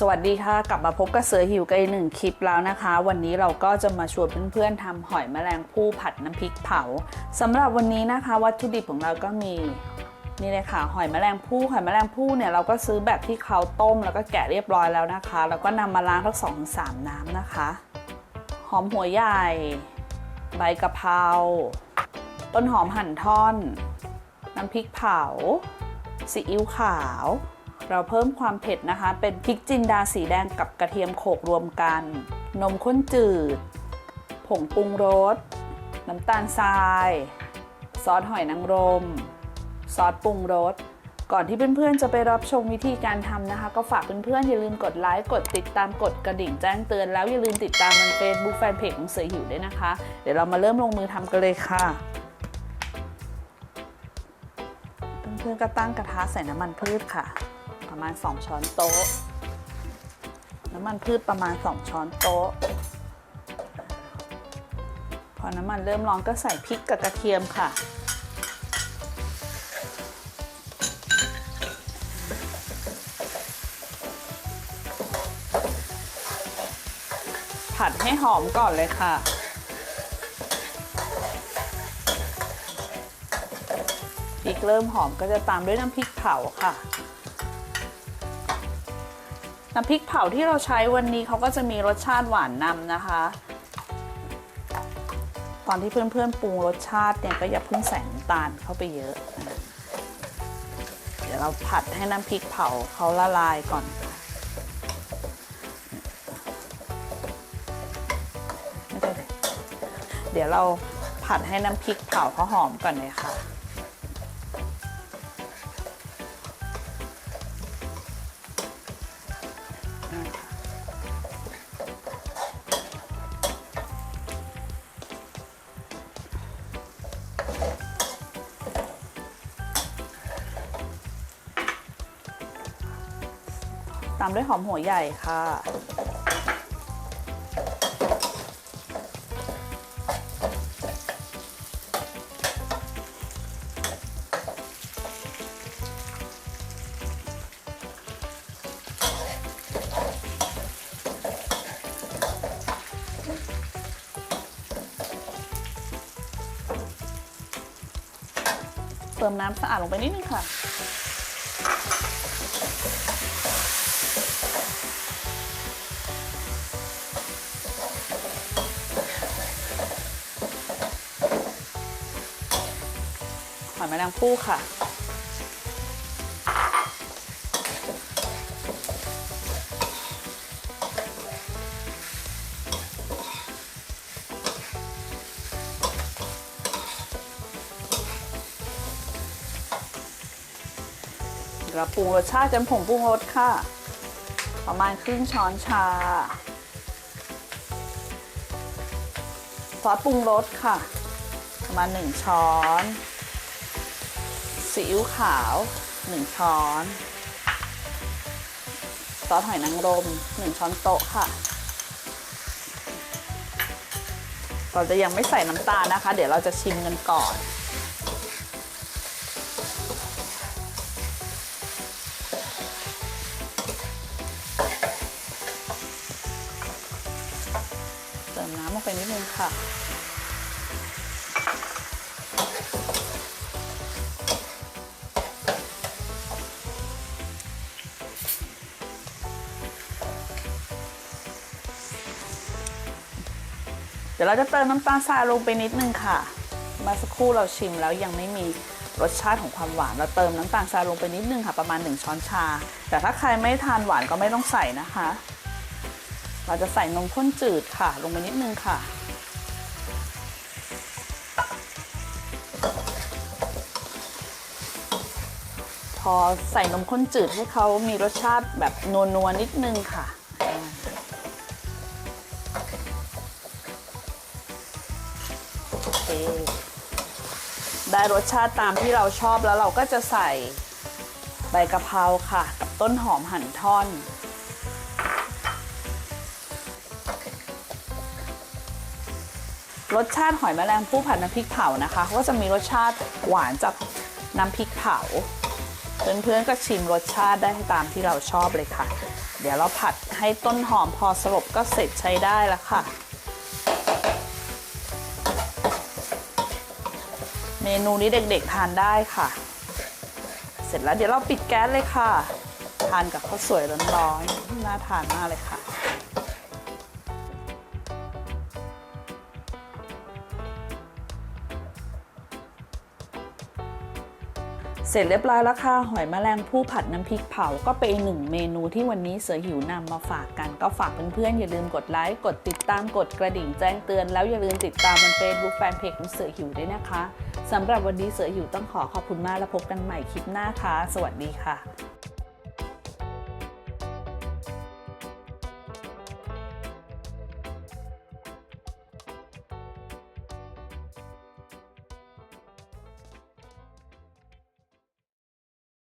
สวัสดีค่ะ กลับมาพบกับเสือหิวกันอีกหนึ่งคลิปแล้วนะคะ วันนี้เราก็จะมาชวนเพื่อนๆทำหอยแมลงภู่ผัดน้ำพริกเผาสำหรับวันนี้นะคะ วัตถุดิบของเราก็มีนี่เลยค่ะ หอยแมลงภู่หอยแมลงภู่เนี่ยเราก็ซื้อแบบที่เขาต้ม แล้วก็แกะเรียบร้อยแล้วนะคะ แล้วก็นำมาล้างทั้งสองสามน้ำนะคะ หอมหัวใหญ่ ใบกะเพราต้นหอมหั่นท่อน น้ำพริกเผาซีอิ๊วขาว เราเพิ่มความเผ็ดนะคะ เป็นพริกจินดาสีแดงกับกระเทียมโขลกรวมกัน นมข้นจืด ผงปรุงรส น้ำตาลทราย ซอสหอยนางรม ซอสปรุงรส ก่อนที่เพื่อนๆจะไปรับชมวิธีการทำนะคะ ก็ฝากเพื่อนๆอย่าลืมกดไลค์ กดติดตาม กดกระดิ่งแจ้งเตือน แล้วอย่าลืมติดตามมันเฟซบุ๊กแฟนเพจของเสือหิวด้วยนะคะ เดี๋ยวเรามาเริ่มลงมือทำกันเลยค่ะเพื่อนๆก็ตั้งกระทะใส่น้ำมันพืชค่ะ ประมาณ 2 ช้อนโต๊ะ น้ำมันพืชประมาณ 2 ช้อนโต๊ะ พอน้ำมันเริ่มร้อนก็ใส่พริกกับกระเทียมค่ะ ผัดให้หอมก่อนเลยค่ะพริกเริ่มหอมก็จะตามด้วยน้ำพริกเผาค่ะ น้ำพริกเผาที่เราใช้วันนี้เขาก็จะมีรสชาติหวานนำนะคะ ตอนที่เพื่อนๆปรุงรสชาติเนี่ยก็อย่าเพิ่งใส่น้ำตาลเข้าไปเยอะ เดี๋ยวเราผัดให้น้ำพริกเผาเขาละลายก่อนเดี๋ยวเราผัดให้น้ำพริกเผาเขาหอมก่อนเลยค่ะ ตามด้วยหอมหัวใหญ่ค่ะ เติมน้ำสะอาดลงไปนิดนึงค่ะ อยแมลงภู่ค่ะ เราปรุงรสชาติจนผงปรุงรสค่ะ ประมาณครึ่งช้อนชาซอสปรุงรสค่ะ ประมาณ 1 ช้อน ซีอิ๊วขาว 1 ช้อน ซอสหอยนางรม 1 ช้อนโต๊ะค่ะ เราจะยังไม่ใส่น้ำตาลนะคะ เดี๋ยวเราจะชิมกันก่อน เติมน้ำลงไปนิดนึงค่ะ เดี๋ยวเราจะเติมน้ำตาลทรายลงไปนิดนึงค่ะมื่อสักครู่เราชิมแล้วยังไม่มีรสชาติของความหวาน เราเติมน้ำตาลทรายลงไปนิดนึงค่ะ ประมาณ 1 ช้อนชา แต่ถ้าใครไม่ทานหวานก็ไม่ต้องใส่นะคะ เราจะใส่นมข้นจืดค่ะ ลงไปนิดนึงค่ะ พอใส่นมข้นจืดให้เขามีรสชาติแบบนัวๆนิดนึงค่ะ ได้รสชาติตามที่เราชอบแล้วเราก็จะใส่ใบกะเพราค่ะ กับต้นหอมหั่นท่อน รสชาติหอยแมลงภู่ผัดน้ำพริกเผานะคะ ก็จะมีรสชาติหวานจากน้ำพริกเผา เพื่อนๆก็ชิมรสชาติได้ตามที่เราชอบเลยค่ะ เดี๋ยวเราผัดให้ต้นหอมพอสลบก็เสร็จใช้ได้แล้วค่ะ เมนูนี้เด็กๆทานได้ค่ะ เสร็จแล้วเดี๋ยวเราปิดแก๊สเลยค่ะ ทานกับข้าวสวยร้อนๆน่าทานมากเลยค่ะ เสร็จเรียบร้อยแล้วค่ะหอยแมลงภู่ผัดน้ำพริกเผาก็เป็นหนึ่งเมนูที่วันนี้เสือหิวนำมาฝากกัน ก็ฝากเพื่อนๆอย่าลืมกดไลค์กดติดตามกดกระดิ่งแจ้งเตือน แล้วอย่าลืมติดตามบนเฟซบุ๊กแฟนเพจของเสือหิวด้วยนะคะสำหรับวันนี้เสือหิวต้องขอขอบคุณมากแล้วพบกันใหม่คลิปหน้าค่ะ สวัสดีค่ะ